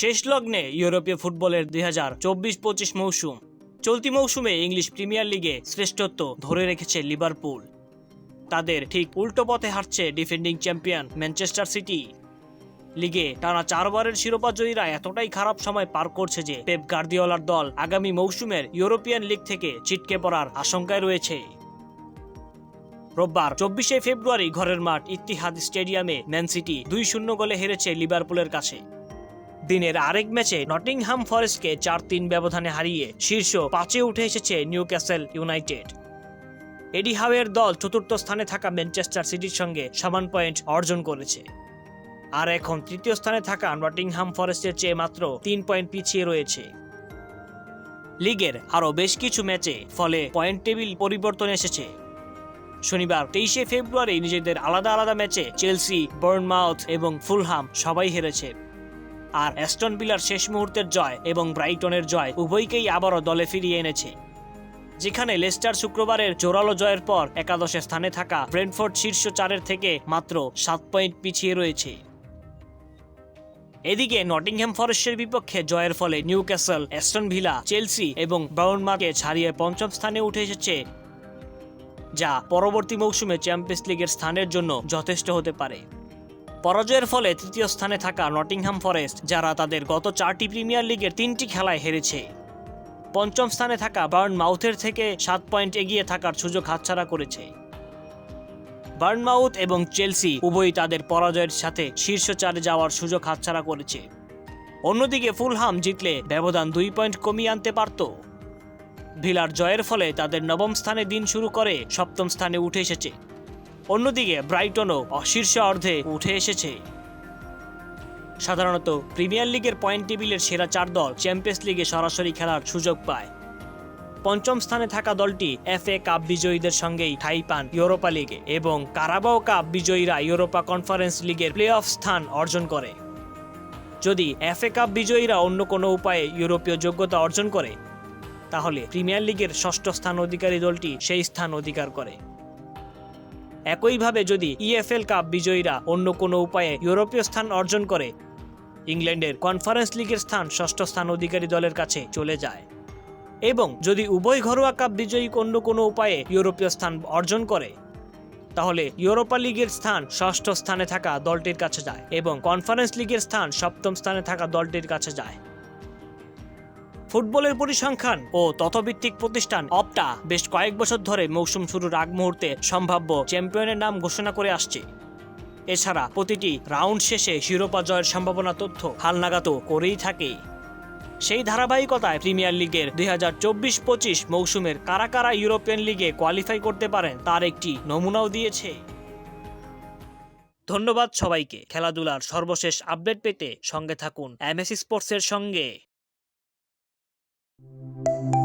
শেষ লগ্নে ইউরোপীয় ফুটবলের দুই হাজার চব্বিশ পঁচিশ মৌসুম। চলতি মৌসুমে ইংলিশ প্রিমিয়ার লিগে শ্রেষ্ঠত্ব ধরে রেখেছে লিভারপুল। তাদের ঠিক উল্টো পথে হাঁটছে ডিফেন্ডিং চ্যাম্পিয়ন ম্যানচেস্টার সিটি। লিগে টানা চারবারের শিরোপা জয়ীরা এতটাই খারাপ সময় পার করছে যে পেপ গার্দিওলার দল আগামী মৌসুমের ইউরোপিয়ান লিগ থেকে ছিটকে পড়ার আশঙ্কায় রয়েছে। রোববার চব্বিশে ফেব্রুয়ারি ঘরের মাঠ ইতিহাদ স্টেডিয়ামে ম্যান সিটি দুই শূন্য গোলে হেরেছে লিভারপুলের কাছে। দিনের আরেক ম্যাচে নটিংহাম ফরেস্টকে চার তিন ব্যবধানে হারিয়ে শীর্ষ পাঁচে উঠে এসেছে নিউ ক্যাসেল ইউনাইটেড। এডি হাওয়ের দল চতুর্থ স্থানে থাকা ম্যানচেস্টার সিটির সঙ্গে সমান পয়েন্ট অর্জন করেছে। আর এখন তৃতীয় স্থানে থাকা নটিংহাম ফরেস্টের চেয়ে মাত্র তিন পয়েন্ট পিছিয়ে রয়েছে। লিগের আরও বেশ কিছু ম্যাচে ফলে পয়েন্ট টেবিল পরিবর্তন এসেছে। শনিবার তেইশে ফেব্রুয়ারি নিজেদের আলাদা আলাদা ম্যাচে চেলসি, বার্নমাউথ এবং ফুলহাম সবাই হেরেছে। আর অ্যাস্টন বিলার শেষ মুহূর্তের জয় এবং ব্রাইটনের জয় উভয়কেই আবারও দলে ফিরিয়ে এনেছে। যেখানে লেস্টার শুক্রবারের জোরালো জয়ের পর একাদশে স্থানে থাকা ব্রেন্টফোর্ড শীর্ষ চারের থেকে মাত্র সাত পয়েন্ট পিছিয়ে রয়েছে। এদিকে নটিংহ্যাম ফরেস্টের বিপক্ষে জয়ের ফলে Newcastle Aston Villa, Chelsea এবং বাউনমার্কে ছাড়িয়ে পঞ্চম স্থানে উঠে এসেছে, যা পরবর্তী মৌসুমে চ্যাম্পিয়ন্স লিগের স্থানের জন্য যথেষ্ট হতে পারে। পরাজয়ের ফলে তৃতীয় স্থানে থাকা নটিংহাম ফরেস্ট, যারা তাদের গত চারটি প্রিমিয়ার লিগের তিনটি খেলায় হেরেছে। পঞ্চম স্থানে থাকা বার্ন মাউথের থেকে সাত পয়েন্ট এগিয়ে থাকার সুযোগ হাতছাড়া করেছে। বার্নমাউথ এবং চেলসি উভয়ই তাদের পরাজয়ের সাথে শীর্ষ চারে যাওয়ার সুযোগ হাতছাড়া করেছে। অন্যদিকে ফুলহাম জিতলে ব্যবধান দুই পয়েন্ট কমিয়ে আনতে পারত। ভিলার জয়ের ফলে তাদের নবম স্থানে দিন শুরু করে সপ্তম স্থানে উঠে এসেছে। অন্যদিকে ব্রাইটনও শীর্ষ অর্ধে উঠে এসেছে। সাধারণত প্রিমিয়ার লিগের পয়েন্ট টেবিলের সেরা চার দল চ্যাম্পিয়ন্স লিগে সরাসরি খেলার সুযোগ পায়। পঞ্চম স্থানে থাকা দলটি এফএ কাপ বিজয়ীদের সঙ্গেই ঠাই পান ইউরোপা লিগে এবং কারাবাও কাপ বিজয়ীরা ইউরোপা কনফারেন্স লিগের প্লে অফ স্থান অর্জন করে। যদি এফএ কাপ বিজয়ীরা অন্য কোনো উপায়ে ইউরোপীয় যোগ্যতা অর্জন করে, তাহলে প্রিমিয়ার লিগের ষষ্ঠ স্থান অধিকারী দলটি সেই স্থান অধিকার করে। একইভাবে যদি ইএফএল কাপ বিজয়ীরা অন্য কোনো উপায়ে ইউরোপীয় স্থান অর্জন করে, ইংল্যান্ডের কনফারেন্স লিগের স্থান ষষ্ঠ স্থান অধিকারী দলের কাছে চলে যায়। এবং যদি উভয় ঘরোয়া কাপ বিজয়ী অন্য কোনো উপায়ে ইউরোপীয় স্থান অর্জন করে, তাহলে ইউরোপা লিগের স্থান ষষ্ঠ স্থানে থাকা দলটির কাছে যায় এবং কনফারেন্স লিগের স্থান সপ্তম স্থানে থাকা দলটির কাছে যায়। ফুটবলের পরিসংখ্যান ও তথ্যভিত্তিক প্রতিষ্ঠান অপটা বেশ কয়েক বছর ধরে মৌসুম শুরুর আগ মুহূর্তে সম্ভাব্য চ্যাম্পিয়নের নাম ঘোষণা করে আসছে। এছাড়া প্রতিটি রাউন্ড শেষে শিরোপা জয়ের সম্ভাবনা তথ্য হালনাগাদ করেই থাকে। সেই ধারাবাহিকতায় প্রিমিয়ার লিগের দুই হাজার চব্বিশ পঁচিশ মৌসুমের কারা কারা ইউরোপিয়ান লিগে কোয়ালিফাই করতে পারেন তার একটি নমুনাও দিয়েছে। ধন্যবাদ সবাইকে। খেলাধুলার সর্বশেষ আপডেট পেতে সঙ্গে থাকুন এমএসি স্পোর্টসের সঙ্গে। Música